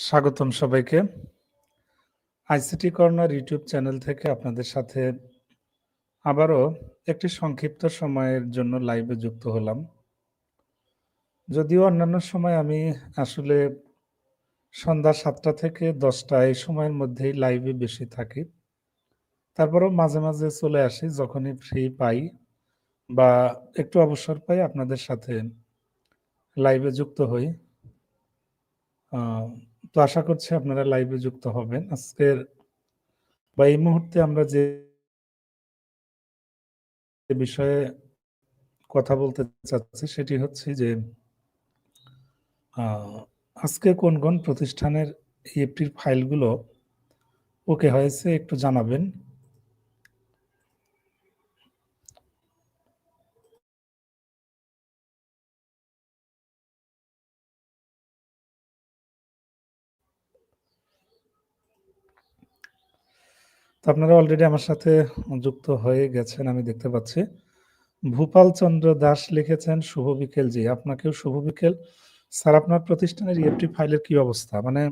স্বাগতম সবাইকে। ICT corner YouTube channel থেকে আপনাদের সাথে আবারও একটি সংক্ষিপ্ত সময়ের জন্য লাইভে যুক্ত হলাম। যদিও অন্যান্য সময় আমি আসলে সন্ধ্যা সাতটা থেকে দশটা এই সময়ের মধ্যেই লাইভে বেশি থাকি। তারপরেও মাঝে মাঝে চলে আসি যখনই ফ্রি পাই বা একটু অবসর পাই আপনাদের সাথে লাইভে যুক্ত হই। তো আশা করছি আপনারা লাইভে যুক্ত হবেন। আজকের বা এই মুহূর্তে আমরা যে বিষয়ে কথা বলতে চাচ্ছি সেটি হচ্ছে যে আজকে কোন কোন প্রতিষ্ঠানের ইএফটির ফাইলগুলো ওকে হয়েছে একটু জানাবেন। তো আপনারা অলরেডি আমার সাথে যুক্ত হয়ে গেছেন, আমি দেখতে পাচ্ছি। ভূপাল চন্দ্র দাস লিখেছেন, শুভ বিকেল জি, আপনাকেও শুভ বিকেল। স্যার, আপনার প্রতিষ্ঠানের ইএফটি ফাইলের কি অবস্থা? মানে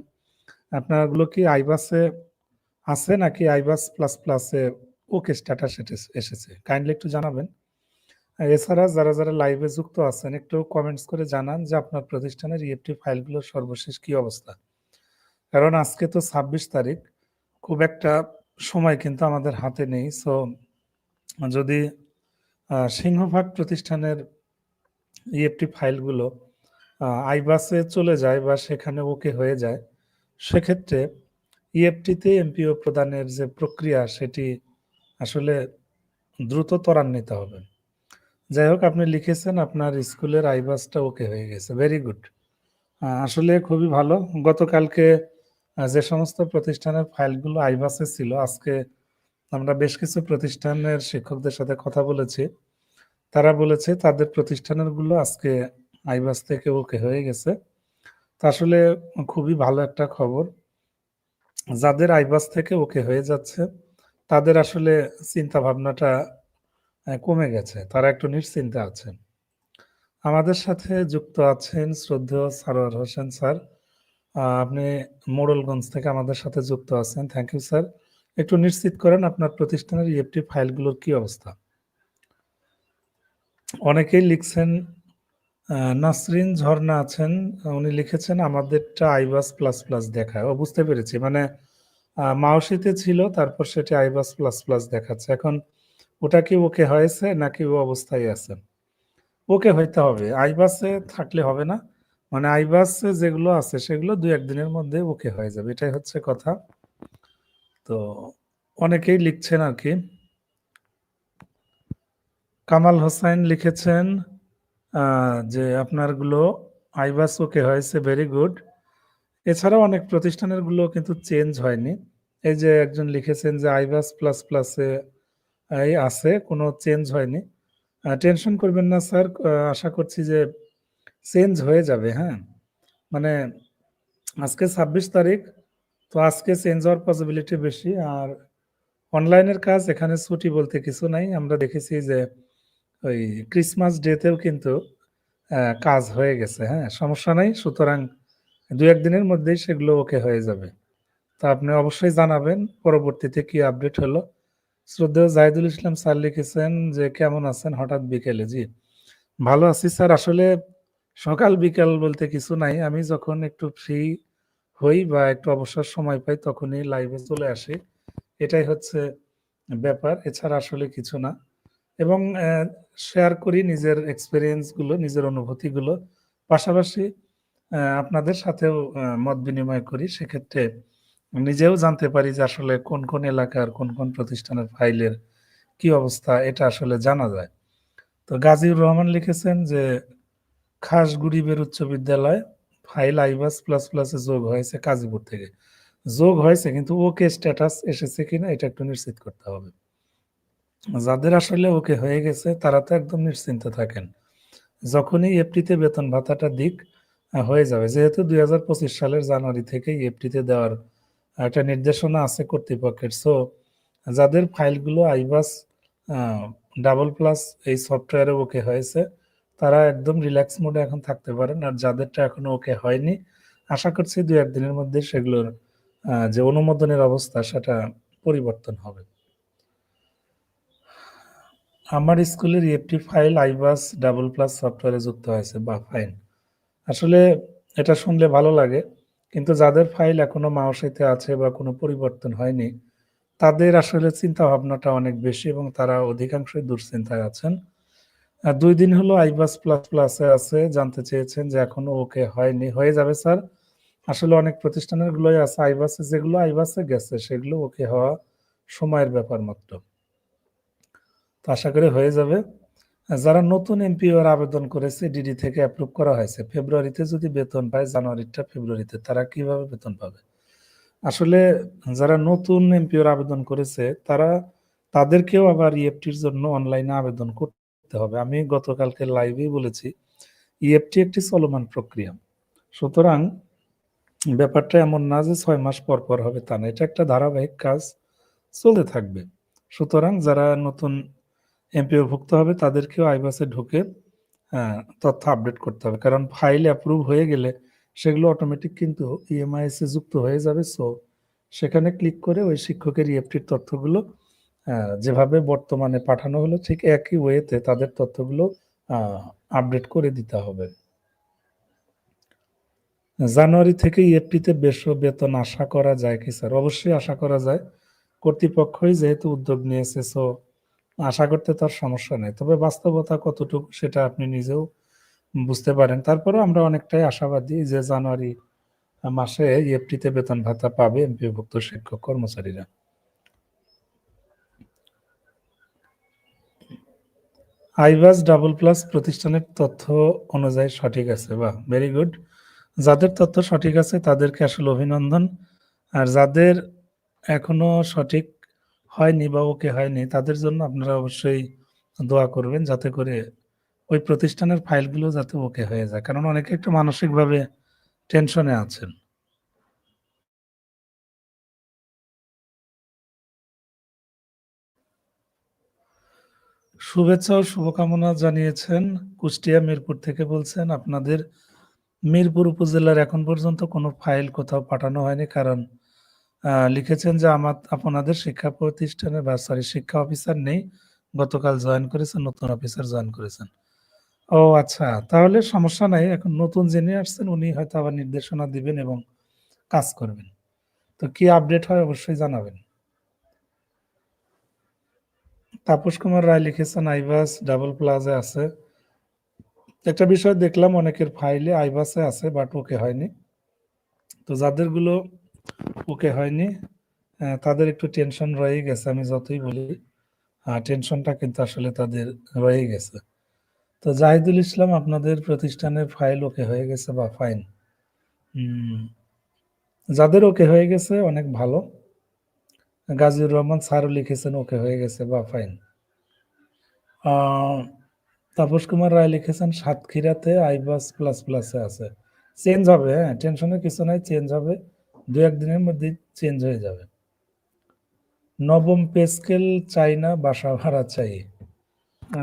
আপনারগুলো কি আইবাসে আছে নাকি আইবাস প্লাস প্লাসে ওকে স্ট্যাটাস এসেছে? কাইন্ডলি একটু জানাবেন। এছাড়া যারা যারা লাইভে যুক্ত আছেন, একটু কমেন্টস করে জানান যে আপনার প্রতিষ্ঠানের ইএফটি ফাইলগুলোর সর্বশেষ কি অবস্থা? কারণ আজকে তো ছাব্বিশ তারিখ, খুব একটা সময় কিন্তু আমাদের হাতে নেই। সো যদি সিংহভাগ প্রতিষ্ঠানের ইএফটি ফাইলগুলো আইবাসে চলে যায় বা সেখানে ওকে হয়ে যায়, সেক্ষেত্রে ইএফটিতে এমপিও প্রদানের যে প্রক্রিয়া, সেটি আসলে দ্রুত ত্বরান্বিত হবে। যাই হোক, আপনি লিখেছেন আপনার স্কুলের আইবাসটা ওকে হয়ে গেছে। ভেরি গুড আসলে খুবই ভালো। গতকালকে যে সমস্ত প্রতিষ্ঠানের ফাইলগুলো আইবাসে ছিল, আজকে আমরা বেশ কিছু প্রতিষ্ঠানের শিক্ষকদের সাথে কথা বলেছি। তারা বলেছে তাদের প্রতিষ্ঠানেরগুলো আজকে আইবাস থেকে ওকে হয়ে গেছে। তা আসলে খুবই ভালো একটা খবর। যাদের আইবাস থেকে ওকে হয়ে যাচ্ছে, তাদের আসলে চিন্তা ভাবনাটা কমে গেছে। তারা একটু নিশ্চিন্তে আছেন। আমাদের সাথে যুক্ত আছেন শ্রদ্ধেয় সারোয়ার হোসেন স্যার। আপনি মোড়লগঞ্জ থেকে আমাদের সাথে যুক্ত আছেন। থ্যাংক ইউ স্যার একটু নিশ্চিত করেন আপনার প্রতিষ্ঠানের ইএফটি ফাইলগুলোর কি অবস্থা? অনেকেই লিখছেন নাসরিন ঝর্ণা আছেন, উনি লিখেছেন, আমাদেরটা আইবাস প্লাস প্লাস দেখায়। ও বুঝতে পেরেছি। মানে মাওসিতে ছিল, তারপর সেটি আইবাস প্লাস প্লাস দেখাচ্ছে। এখন ওটা কি ওকে হয়েছে নাকি ও অবস্থায় আছে? ওকে হইতে হবে। আইবাসে থাকলে হবে না। মানে আইবাস যেগুলো আছে, সেগুলো দুই একদিনের মধ্যে ওকে হয়ে যাবে। এটাই হচ্ছে কথা। তো অনেকেই লিখছেন আর কি। কামাল হোসাইন লিখেছেন যে আপনারগুলো আইবাস ওকে হয়েছে ভেরি গুড এছাড়াও অনেক প্রতিষ্ঠানেরগুলো কিন্তু চেঞ্জ হয়নি। এই যে একজন লিখেছেন যে আইবাস প্লাস প্লাসে আছে, কোনো চেঞ্জ হয়নি। টেনশন করবেন না স্যার আশা করছি যে চেঞ্জ হয়ে যাবে হ্যাঁ? মানে আজকে ছাব্বিশ তারিখ, তো আজকে চেঞ্জ হওয়ার পসিবিলিটি বেশি। আর অনলাইনের কাজ এখানে ছুটি বলতে কিছু নাই। আমরা দেখেছি যে ওই ক্রিসমাস ডেতেও কিন্তু কাজ হয়ে গেছে হ্যাঁ? সমস্যা নাই, সুতরাং দু একদিনের মধ্যেই সেগুলো ওকে হয়ে যাবে। তা আপনি অবশ্যই জানাবেন, পরবর্তীতে কি আপডেট হলো। শ্রদ্ধেয় জাহিদুল ইসলাম স্যার লিখেছেন যে, কেমন আছেন হঠাৎ বিকেলে? জি। ভালো আছি স্যার। আসলে সকাল, বিকাল বলতে কিছু নাই। আমি যখন একটু ফ্রি হই বা একটু অবসর সময় পাই তখনই লাইভে চলে আসি। এটাই হচ্ছে ব্যাপার। এছাড়া আসলে কিছু না। এবং শেয়ার করি নিজের এক্সপিরিয়েন্সগুলো নিজের অনুভূতিগুলো। পাশাপাশি আপনাদের সাথেও মত বিনিময় করি। সেক্ষেত্রে নিজেও জানতে পারি যে আসলে কোন কোন এলাকার, কোন কোন প্রতিষ্ঠানের ফাইলের কি অবস্থা, এটা আসলে জানা যায়। তো গাজীউর রহমান লিখেছেন যে খাস গরিবের উচ্চ বিদ্যালয়, ফাইল আইবাস প্লাস প্লাসে যোগ হয়েছে কাজীপুর থেকে। যোগ হয়েছে, কিন্তু ওকে স্ট্যাটাস এসেছে কিনা এটা একটু নিশ্চিত করতে হবে। যাদের আসলে ওকে হয়ে গেছে, তারা তো একদম নিশ্চিন্ত থাকেন। যখনই এফটিতে বেতন ভাতাটা দিক হয়ে যাবে। যেহেতু দুই হাজার পঁচিশ সালের জানুয়ারি থেকে এফটিতে দেওয়ার একটা নির্দেশনা আছে কর্তৃপক্ষের সো যাদের ফাইলগুলো আইবাস ডাবল প্লাস এই সফটওয়্যারে ওকে হয়েছে তারা একদম রিল্যাক্স মোডে এখন থাকতে পারেন আর যাদেরটা এখনও ওকে হয়নি, আশা করছি দু একদিনের মধ্যে সেগুলোর যে অনুমোদনের অবস্থা সেটা পরিবর্তন হবে। আমার স্কুলের EFT file iBAS double plus সফটওয়্যারে যুক্ত হয়েছে, বা ফাইন আসলে এটা শুনলে ভালো লাগে, কিন্তু যাদের ফাইল এখনও মাওসিতে আছে বা কোনো পরিবর্তন হয়নি, তাদের আসলে চিন্তা ভাবনাটা অনেক বেশি এবং তারা অধিকাংশই দুশ্চিন্তায় আছেন। দুই দিন হলো আইবাস প্লাস প্লাসে আছে, জানতে চেয়েছেন যে এখনও ওকে হয়নি। হয়ে যাবে স্যার। আসলে অনেক প্রতিষ্ঠানের গুলোই আছে আইবাসে যেগুলো আইবাসে গেছে, সেগুলো ওকে হওয়া সময়ের ব্যাপার মাত্র। তো আশা করি হয়ে যাবে। যারা নতুন এমপিওর আবেদন করেছে ডিডি থেকে অ্যাপ্রুভ করা হয়েছে ফেব্রুয়ারিতে যদি বেতন পায় জানুয়ারিটা ফেব্রুয়ারিতে তারা কীভাবে বেতন পাবে? আসলে যারা নতুন এমপিওর আবেদন করেছে, তারা, তাদেরকেও আবার ইএফটির জন্য অনলাইনে আবেদন করতে হবে। আমি গতকালকে লাইভেই বলেছি ইএফটি একটি চলমান প্রক্রিয়া। সুতরাং ব্যাপারটা এমন না যে ছয় মাস পর পর হবে তা না এটা একটা ধারাবাহিক কাজ চলতে থাকবে। সুতরাং যারা নতুন এমপিও ভুক্ত হবে তাদেরকেও আইবাসে ঢুকে আহ, তথ্য আপডেট করতে হবে। কারণ ফাইল অ্যাপ্রুভ হয়ে গেলে সেগুলো অটোমেটিক কিন্তু ইএমআইএস এ যুক্ত হয়ে যাবে। সো সেখানে ক্লিক করে ওই শিক্ষকের ইএফটির তথ্যগুলো আহ, যেভাবে বর্তমানে পাঠানো হলো, ঠিক একই ওয়েতে তাদের তথ্যগুলো আপডেট করে দিতে হবে। জানুয়ারি থেকে ইএফটিতে বেশ বেতন আশা করা যায় কি স্যার? অবশ্যই আশা করা যায়। কর্তৃপক্ষই যেহেতু উদ্যোগ নিয়েছে সো আশা করতে তার সমস্যা নেই। তবে বাস্তবতা কতটুকু সেটা আপনি নিজেও বুঝতে পারেন। তারপরেও আমরা অনেকটাই আশাবাদী যে জানুয়ারি মাসে ইএফটিতে বেতন ভাতা পাবে এমপিভুক্ত শিক্ষক কর্মচারীরা। আইভাস ডাবল প্লাস প্রতিষ্ঠানের তথ্য অনুযায়ী সঠিক আছে বা ভেরি গুড যাদের তথ্য সঠিক আছে, তাদেরকে আসলে অভিনন্দন। আর যাদের এখনও সঠিক হয়নি বা ওকে হয়নি, তাদের জন্য আপনারা অবশ্যই দোয়া করবেন যাতে করে ওই প্রতিষ্ঠানের ফাইলগুলো যাতে ওকে হয়ে যায়। কারণ অনেকে একটু মানসিকভাবে টেনশনে আছেন। শুভেচ্ছা ও শুভকামনা জানিয়েছেন কুষ্টিয়া মিরপুর থেকে বলছেন, আপনাদের মিরপুর উপজেলার এখন পর্যন্ত কোনো ফাইল কোথাও পাঠানো হয়নি কারণ লিখেছেন যে আমার, আপনাদের শিক্ষা প্রতিষ্ঠানে বা সরি শিক্ষা অফিসার নেই। গতকাল জয়েন করেছেন, নতুন অফিসার জয়েন করেছেন। ও আচ্ছা তাহলে সমস্যা নাই, এখন নতুন যিনি আসছেন উনি হয়তো আবার নির্দেশনা দিবেন এবং কাজ করবেন। তো কি আপডেট হয় অবশ্যই জানাবেন। তাপস কুমার রায় লিখেছেন আইবাস ডাবল প্লাজে আছে। একটা বিষয় দেখলাম, অনেকের ফাইলে আইবাসে আছে, বাট ওকে হয়নি। তো যাদেরগুলো ওকে হয়নি তাদের একটু টেনশন রয়ে গেছে, আমি যতই বলি। টেনশনটা কিন্তু আসলে তাদের রয়ে গেছে। তো জাহিদুল ইসলাম, আপনাদের প্রতিষ্ঠানের ফাইল ওকে হয়ে গেছে বা ফাইন? যাদের ওকে হয়ে গেছে, অনেক ভালো। গাজীর রহমান স্যারও লিখেছেন, ওকে, হয়ে গেছে, বা, ফাইন। তাপস কুমার রায় লিখেছেন, সাতক্ষীরাতে আইবাস প্লাস প্লাসে আছে। চেঞ্জ হবে হ্যাঁ টেনশনের কিছু নাই চেঞ্জ হবে। দু একদিনের মধ্যে চেঞ্জ হয়ে যাবে। নবম পেস্কেল চাই না বাসা ভাড়া চাই।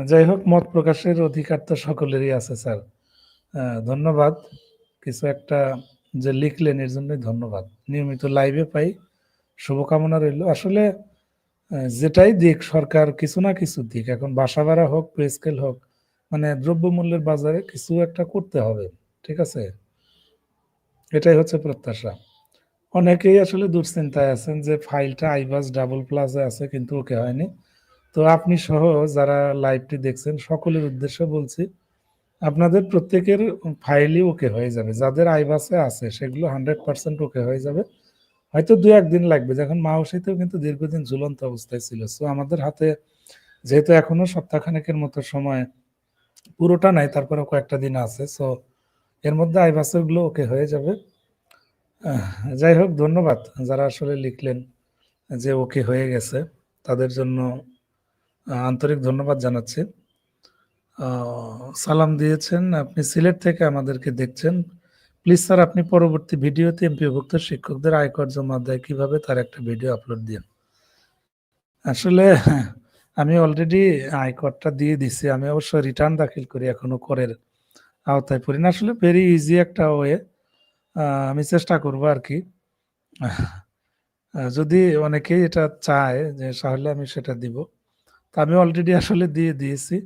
যাই হোক, মত প্রকাশের অধিকার তো সকলেরই আছে, স্যার। ধন্যবাদ। কিছু একটা যে লিখলেন, এর জন্যই ধন্যবাদ। নিয়মিত লাইভে পাই। শুভকামনা রইল। আসলে যেটাই দিক, সরকার কিছু না কিছু দিক, এখন বাসা ভাড়া হোক পে স্কেল হোক মানে দ্রব্যমূল্যের বাজারে কিছু একটা করতে হবে, ঠিক আছে? এটাই হচ্ছে প্রত্যাশা। অনেকেই আসলে দুশ্চিন্তায় আছেন যে ফাইলটা আইবাস ডাবল প্লাসে আছে, কিন্তু ওকে হয়নি। তো আপনি সহ যারা লাইভটি দেখছেন, সকলের উদ্দেশ্যে বলছি, আপনাদের প্রত্যেকের ফাইলই ওকে হয়ে যাবে। যাদের আইবাসে আছে, সেগুলো হান্ড্রেড পার্সেন্ট ওকে হয়ে যাবে। হয়তো দু একদিন লাগবে। যখন মাওসিতেও কিন্তু দীর্ঘদিন ঝুলন্ত অবস্থায় ছিল। সো আমাদের হাতে যেহেতু এখনও সপ্তাহখানেকের মতো সময় পুরোটা নাই তারপরে কয়েকটা দিন আছে। সো এর মধ্যে আইবাসেরগুলো ওকে হয়ে যাবে। যাই হোক, ধন্যবাদ যারা আসলে লিখলেন যে ওকে হয়ে গেছে। তাদের জন্য আন্তরিক ধন্যবাদ জানাচ্ছি। সালাম দিয়েছেন। আপনি সিলেট থেকে আমাদেরকে দেখছেন। প্লিজ স্যার, আপনি পরবর্তী ভিডিওতে এমপিভুক্ত শিক্ষকদের আয়কর জমা দেয় কীভাবে তার একটা ভিডিও আপলোড দিন আসলে, আমি অলরেডি আয়করটা দিয়ে দিছি আমি অবশ্য রিটার্ন দাখিল করি এখনও করের আওতায় পড়ি না আসলে ভেরি ইজি একটা ওয়ে আমি চেষ্টা করব আর কি যদি অনেকেই এটা চায় যে, তাহলে আমি সেটা দিব। তা আমি অলরেডি আসলে দিয়ে দিয়েছি।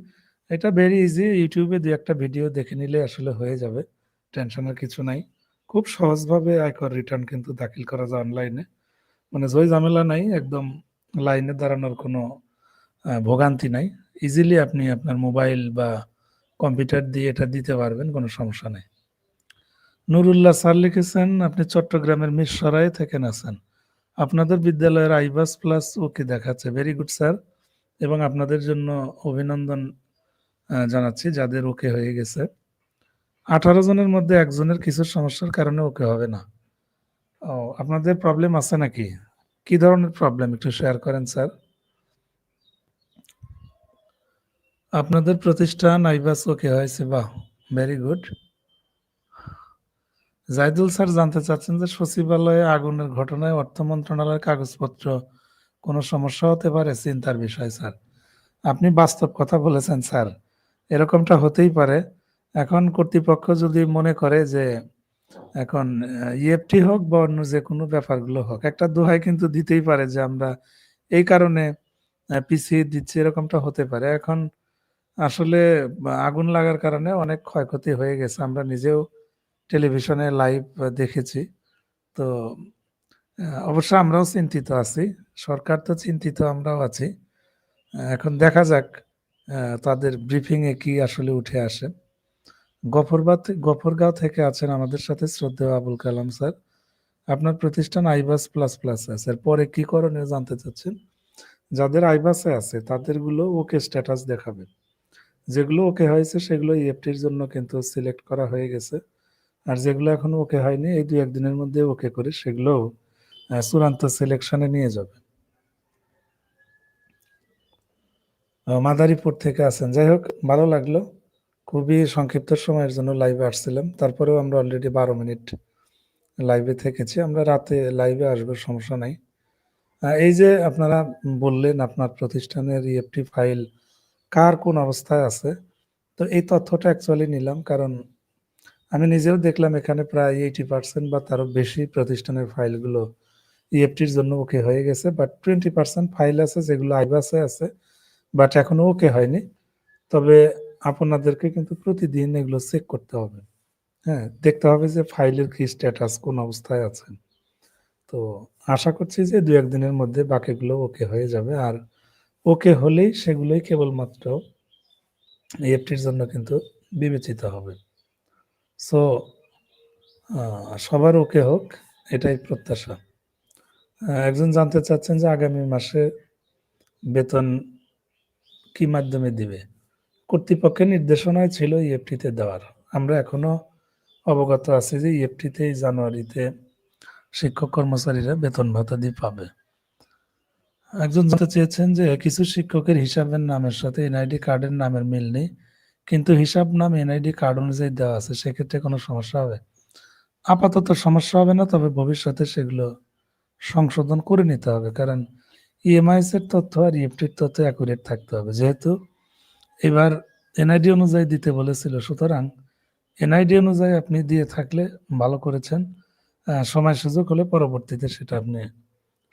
এটা ভেরি ইজি ইউটিউবে দু ২-১ ভিডিও দেখে নিলে আসলে হয়ে যাবে। টেনশনের কিছু নাই। খুব সহজভাবে আয়কর রিটার্ন কিন্তু দাখিল করা যায় অনলাইনে। মানে জয় ঝামেলা নাই। একদম লাইনে দাঁড়ানোর কোনো ভোগান্তি নাই। ইজিলি আপনি আপনার মোবাইল বা কম্পিউটার দিয়ে এটা দিতে পারবেন, কোনো সমস্যা নাই। নুরুল্লাহ স্যার লিখেছেন, আপনি চট্টগ্রামের মিরসরাইয়ে থেকে আছেন। আপনাদের বিদ্যালয়ের আইবাস প্লাস ওকে দেখাচ্ছে। ভেরি গুড স্যার এবং আপনাদের জন্য অভিনন্দন জানাচ্ছি যাদের ওকে হয়ে গেছে। ১৮ জনের মধ্যে একজনের কিছু সমস্যার কারণে ওকে হবে না। ও, আপনাদের প্রবলেম আছে নাকি? কি ধরনের প্রবলেম একটু শেয়ার করেন স্যার? আপনাদের প্রতিষ্ঠান আইবাস ওকে হয়েছে। বাহ! Very good. জাহিদুল স্যার জানতে চাচ্ছেন যে সচিবালয়ে আগুনের ঘটনায় অর্থ মন্ত্রণালয়ের কাগজপত্র কোনো সমস্যা হতে পারে? চিন্তার বিষয় স্যার। আপনি বাস্তব কথা বলেছেন স্যার। এরকমটা হতেই পারে। এখন কর্তৃপক্ষ যদি মনে করে যে এখন ইএফটি হোক বা অন্য যে কোনো ব্যাপারগুলো হোক, একটা দোহাই কিন্তু দিতেই পারে যে আমরা এই কারণে পিছিয়ে দিচ্ছি এরকমটা হতে পারে। এখন আসলে আগুন লাগার কারণে অনেক ক্ষয়ক্ষতি হয়ে গেছে। আমরা নিজেও টেলিভিশনে লাইভ দেখেছি। তো অবশ্য আমরাও চিন্তিত আছি। সরকার তো চিন্তিত, আমরাও আছি। এখন দেখা যাক তাদের ব্রিফিংয়ে কি আসলে উঠে আসে। গফরবাদ, গফরগাঁও থেকে আছেন আমাদের সাথে শ্রদ্ধেয় আবুল কালাম স্যার। আপনার প্রতিষ্ঠান আইবাস প্লাস প্লাস আছে। এরপরে কি করণীয় জানতে চাচ্ছেন? যাদের আইবাসে আছে, তাদেরগুলো ওকে স্ট্যাটাস দেখাবে। যেগুলো ওকে হয়েছে, সেগুলো ইএফটির জন্য কিন্তু সিলেক্ট করা হয়ে গেছে। আর যেগুলো এখনও ওকে হয়নি, এই ২-১ দিনের মধ্যে ওকে করে সেগুলোও আ চূড়ান্ত সিলেকশনে নিয়ে যাবে। মাদারীপুর থেকে আছেন। যাই হোক, ভালো লাগল। খুবই সংক্ষিপ্ত সময়ের জন্য লাইভে আসছিলাম। তারপরেও আমরা অলরেডি ১২ মিনিট লাইভে থেকেছি। আমরা রাতে লাইভে আসব, সমস্যা নাই। এই যে আপনারা বললেন আপনার প্রতিষ্ঠানের ইএফটি ফাইল কার কোন অবস্থায় আছে। তো এই তথ্যটা অ্যাকচুয়ালি নিলাম কারণ আমি নিজেও দেখলাম এখানে প্রায় 80% বা তারও বেশি প্রতিষ্ঠানের ফাইলগুলো ইএফটির জন্য ওকে হয়ে গেছে। বাট 20% ফাইল আছে, যেগুলো আইবাসে আছে। বাট এখনও ওকে হয়নি। তবে আপনাদেরকে কিন্তু প্রতিদিন এগুলো চেক করতে হবে। হ্যাঁ? দেখতে হবে যে ফাইলের কি স্ট্যাটাস কোন অবস্থায় আছে। তো আশা করছি যে দু একদিনের মধ্যে বাকিগুলো ওকে হয়ে যাবে। আর ওকে হলেই সেগুলোই কেবলমাত্র ইএফটির জন্য কিন্তু বিবেচিত হবে। সো সবার ওকে হোক, এটাই প্রত্যাশা। একজন জানতে চাচ্ছেন যে আগামী মাসে বেতন কি মাধ্যমে দিবে? কর্তৃপক্ষের নির্দেশনায় ছিল ইএফটিতে দেওয়ার। আমরা এখনও অবগত আছি যে ইএফটিতেই জানুয়ারিতে শিক্ষক কর্মচারীরা বেতন ভাতা দিয়ে পাবে। একজন জানতে চেয়েছেন যে কিছু শিক্ষকের হিসাবের নামের সাথে এনআইডি কার্ডের নামের মিল নেই। কিন্তু হিসাব নাম এনআইডি কার্ড অনুযায়ী দেওয়া আছে। সেক্ষেত্রে কোনো সমস্যা হবে? আপাতত সমস্যা হবে না। তবে ভবিষ্যতে সেগুলো সংশোধন করে নিতে হবে। কারণ ইএমআইএস এর তথ্য আর ইএফটির তথ্য অ্যাকুরেট থাকতে হবে। যেহেতু এবার এনআইডি অনুযায়ী দিতে বলেছিল। সুতরাং এনআইডি অনুযায়ী আপনি দিয়ে থাকলে ভালো করেছেন। সময় সুযোগ হলে পরবর্তীতে সেটা আপনি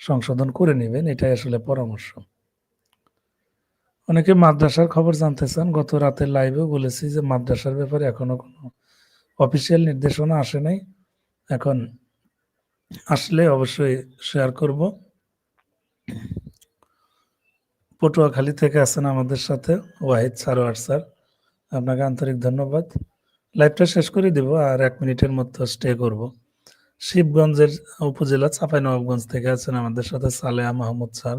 সংশোধন করে নেবেন, এটাই আসলে পরামর্শ। অনেকে মাদ্রাসার খবর জানতে চান। গত রাতের লাইভেও বলেছি যে মাদ্রাসার ব্যাপারে এখনও কোনো অফিসিয়াল নির্দেশনা আসে নাই। এখন আসলে অবশ্যই শেয়ার করব। পটুয়াখালী থেকে আছেন আমাদের সাথে ওয়াহিদ সারোয়ার স্যার। আপনাকে আন্তরিক ধন্যবাদ। লাইভটা শেষ করে দিব আর এক মিনিটের মতো স্টে করব। শিবগঞ্জের উপজেলা চাঁপাইনবাবগঞ্জ থেকে আছেন আমাদের সাথে Saleha Mahmud sir.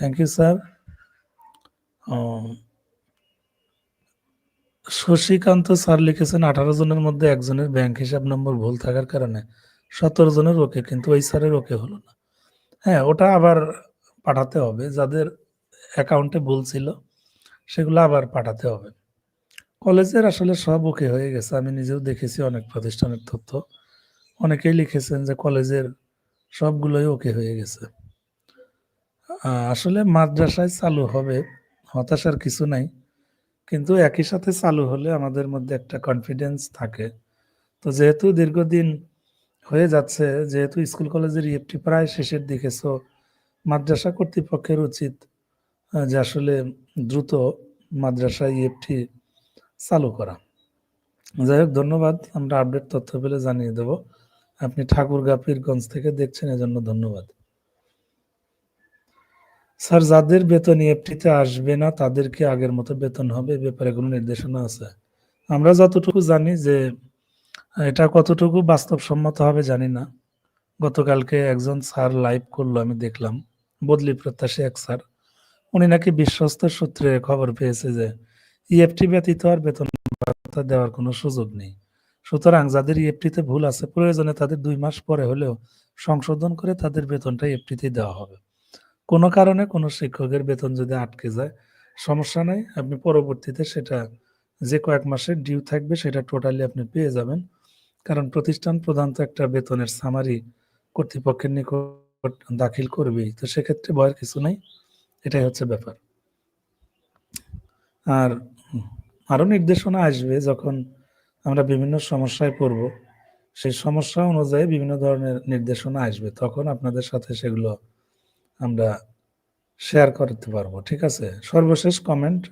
Thank you sir. Shashikanta sir লিখেছেন ১৮ জনের মধ্যে একজনের ব্যাংক হিসাব নম্বর ভুল থাকার কারণে ১৭ জনের ওকে কিন্তু ওই স্যারের ওকে হলো না। হ্যাঁ, ওটা আবার পাঠাতে হবে। যাদের অ্যাকাউন্টে ভুল ছিল সেগুলো আবার পাঠাতে হবে। কলেজের আসলে সব ওকে হয়ে গেছে। আমি নিজেও দেখেছি অনেক প্রতিষ্ঠানের তথ্য। অনেকেই লিখেছেন যে কলেজের সবগুলোই ওকে হয়ে গেছে। আসলে মাদ্রাসায় চালু হবে, হতাশার কিছু নাই। কিন্তু একই সাথে চালু হলে আমাদের মধ্যে একটা কনফিডেন্স থাকে। তো যেহেতু দীর্ঘদিন হয়ে যাচ্ছে যেহেতু স্কুল কলেজের ইএফটি প্রায় শেষের দিকে সো মাদ্রাসা কর্তৃপক্ষের উচিত যে আসলে দ্রুত মাদ্রাসা ইএফটি চালু করা। যাই হোক, ধন্যবাদ। আমরা আপডেট তথ্য পেলে জানিয়ে দেব। আপনি ঠাকুরগাঁ পীরগঞ্জ থেকে দেখছেন, এজন্য ধন্যবাদ। স্যার, যাদের বেতন ইএফটিতে আসবে না, তাদেরকে আগের মতো বেতন হবে ব্যাপারে কোনো নির্দেশনা আছে? আমরা যতটুকু জানি যে, এটা কতটুকু বাস্তবসম্মত হবে জানি না। গতকালকে একজন স্যার লাইভ করল, আমি দেখলাম। বদলি প্রত্যাশী এক স্যার। উনি নাকি বিশ্বস্ত সূত্রে খবর পেয়েছে যে ইএফটি ব্যতীত আর বেতন ভাতা দেওয়ার কোনো সুযোগ নেই। সুতরাং যাদের ইএফটিতে ভুল আছে, প্রয়োজনে তাদের দুই মাস পরে হলেও সংশোধন করে তাদের বেতনটা ইএফটিতে দেওয়া হবে। কোনো কারণে কোনো শিক্ষকের বেতন যদি আটকে যায়, সমস্যা নাই, আপনি পরবর্তীতে সেটা যে কয়েক মাসের ডিউ থাকবে সেটা টোটালি আপনি পেয়ে যাবেন। কারণ প্রতিষ্ঠান প্রধানত একটা বেতনের সামারি কর্তৃপক্ষের নিকট দাখিল করবেই, তো সেক্ষেত্রে ভয়ের কিছু নাই। এটাই হচ্ছে ব্যাপার। আর আরও নির্দেশনা আসবে যখন আমরা বিভিন্ন সমস্যায় পড়ব, সেই সমস্যা অনুযায়ী বিভিন্ন ধরনের নির্দেশনা আসবে, তখন আপনাদের সাথে সেগুলো আমরা শেয়ার করতে পারব, ঠিক আছে? সর্বশেষ কমেন্ট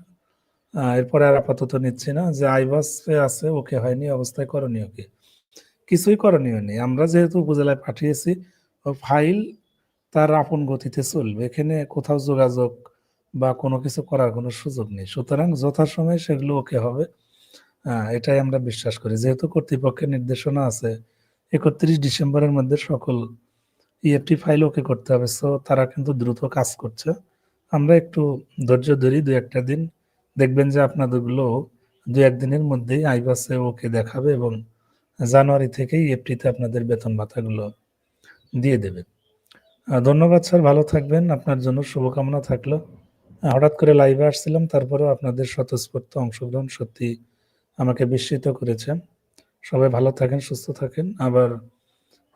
এরপরে আর আপাতত নিচ্ছি না, যে আইবাসে আছে, ওকে হয়নি, অবস্থায় করণীয় কি? কিছুই করণীয় নেই। আমরা যেহেতু উপজেলায় পাঠিয়েছি, ও ফাইল তার আপন গতিতে চলবে। এখানে কোথাও যোগাযোগ বা কোনো কিছু করার কোনো সুযোগ নেই। সুতরাং যথাসময়ে সেগুলো ওকে হবে। এটাই আমরা বিশ্বাস করি। যেহেতু কর্তৃপক্ষের নির্দেশনা আছে, একত্রিশ ডিসেম্বরের মধ্যে সকল ইএফটি ফাইল ওকে করতে হবে। সো তারা কিন্তু দ্রুত কাজ করছে। আমরা একটু ধৈর্য ধরি দু একটা দিন। দেখবেন যে আপনাদেরগুলো দু একদিনের মধ্যেই আইবাসে ওকে দেখাবে এবং জানুয়ারি থেকেই ইএফটিতে আপনাদের বেতন ভাতাগুলো দিয়ে দেবে। ধন্যবাদ স্যার, ভালো থাকবেন। আপনার জন্য শুভকামনা থাকল। হঠাৎ করে লাইভে আসছিলাম, তারপরেও আপনাদের স্বতঃস্ফূর্ত অংশগ্রহণ সত্যি আমাকে বিস্মিত করেছে। সবাই ভালো থাকেন, সুস্থ থাকেন। আবার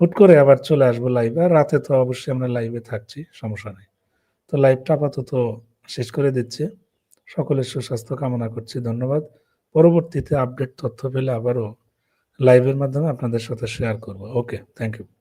হুট করে আবার চলে আসব লাইভে আর রাতে তো অবশ্যই আমরা লাইভে থাকছি, সমস্যা নেই। তো লাইভটা আপাতত শেষ করে দিচ্ছি। সকলের সুস্বাস্থ্য কামনা করছি, ধন্যবাদ। পরবর্তীতে আপডেট তথ্য পেলে আবারও লাইভের মাধ্যমে আপনাদের সাথে শেয়ার করব। Okay thank you